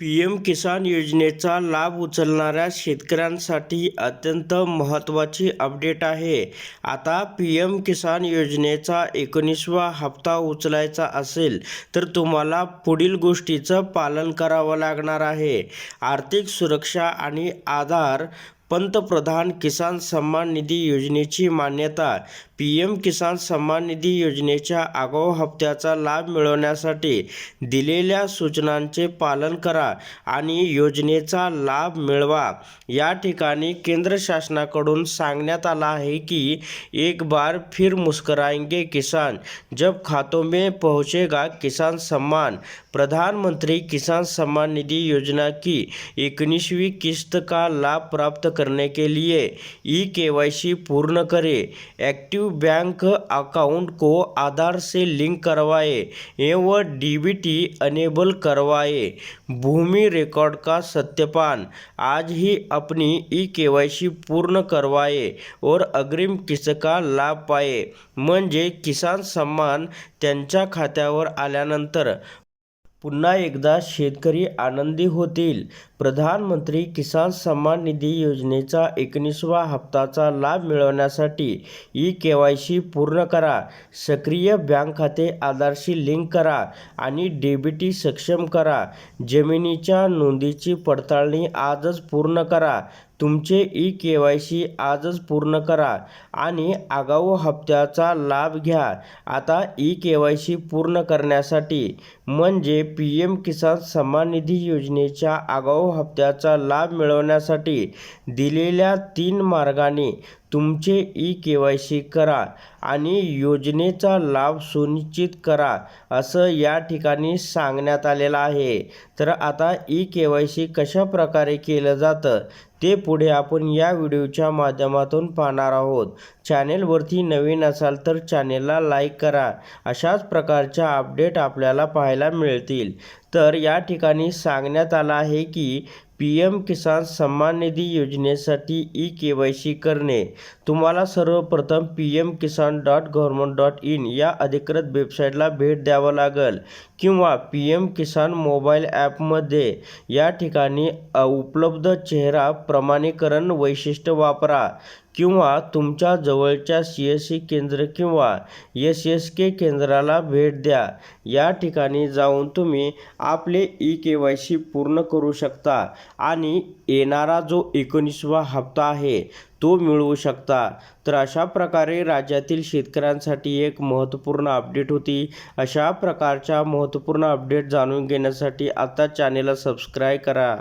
P M किसान योजनेचा लाभ उचलणाऱ्या शेतकऱ्यांसाठी अत्यंत महत्त्वाची अपडेट आहे. आता पी एम किसान योजनेचा एकोणीसवा हप्ता उचलायचा असेल तर तुम्हाला पुढील गोष्टीचं पालन करावं लागणार आहे. आर्थिक सुरक्षा आणि आधार पंतप्रधान किसान सन्मान निधी योजनेची मान्यता पी एम किसान सन्मान निधी योजनेच्या आगाऊ हप्त्याचा लाभ मिळवण्यासाठी दिलेल्या सूचनांचे पालन करा आणि योजनेचा लाभ मिळवा. या ठिकाणी केंद्र शासनाकडून सांगण्यात आलं आहे की एक बार फिर मुस्कराएंगे किसान जब खातों में पहुंचेगा किसान सम्मान प्रधानमंत्री किसान सम्मान निधी योजना की एकोणीसवी किस्त का लाभ प्राप्त करने के लिए ई के पूर्ण करें। एक्टिव बैंक अकाउंट को आधार से लिंक करवाएँ एवं डीबीटी अनेबल करवाएँ। भूमि रिकॉर्ड का सत्यापन। आज ही अपनी ई के पूर्ण करवाएँ और अग्रिम किस्त का लाभ पाए। म्हणजे किसान त्यांच्या खात्यावर आल्यानंतर पुन्हा एकदा शेतकरी आनंदी होतील. प्रधानमंत्री किसान सन्मान निधी योजनेचा एकोणीसवा हप्ताचा लाभ मिळवण्यासाठी ई के वाय सी पूर्ण करा. सक्रिय बँक खाते आधारशी लिंक करा आणि डेबिटी सक्षम करा. जमिनीच्या नोंदीची पडताळणी आजच पूर्ण करा. तुमचे ई के वाय सी आजच पूर्ण करा आणि आगाऊ हप्त्याचा लाभ घ्या. आता ई के वाय सी पूर्ण करण्यासाठी म्हणजे पी एम किसान सन्मान निधी योजनेच्या आगाऊ हप्त्याचा लाभ मिळवण्यासाठी दिलेल्या तीन मार्गाने तुमचे ई के वाय सी करा आणि योजनेचा लाभ सुनिश्चित करा असं या ठिकाणी सांगण्यात आलेलं आहे. तर आता ई के वाय सी कशा प्रकारे केलं जातं ते पुढे आपण या व्हिडिओच्या माध्यमातून पाहणार आहोत. चॅनेलवरती नवीन असाल तर चॅनेलला लाईक करा. अशाच प्रकारच्या अपडेट आपल्याला पाहायला मिळतील. तर या ठिकाणी सांगण्यात आलं आहे की पी एम किसान सन्मान निधी योजनेसाठी ई के वाय सी करणे. तुम्हाला सर्वप्रथम P M Kisan dot government dot in या अधिकृत वेबसाईटला भेट द्यावं लागेल किंवा पी एम किसान मोबाईल ॲपमध्ये या ठिकाणी उपलब्ध चेहरा प्रमाणीकरण वैशिष्ट्य वापरा. किंवा तुमच्या जवळच्या सी एस सी केंद्र किंवा एस एस के केंद्राला भेट द्या. या ठिकाणी जाऊन तुम्ही आपले ई के वाय सी पूर्ण करू शकता आणि येणारा जो एकोणीसवा हप्ता आहे तो मिळवू शकता. तर अशा प्रकारे राज्यातील शेतकऱ्यांसाठी एक महत्त्वपूर्ण अपडेट होती. अशा प्रकारच्या महत्त्वपूर्ण अपडेट जाणून घेण्यासाठी आता चॅनेलला सबस्क्राईब करा.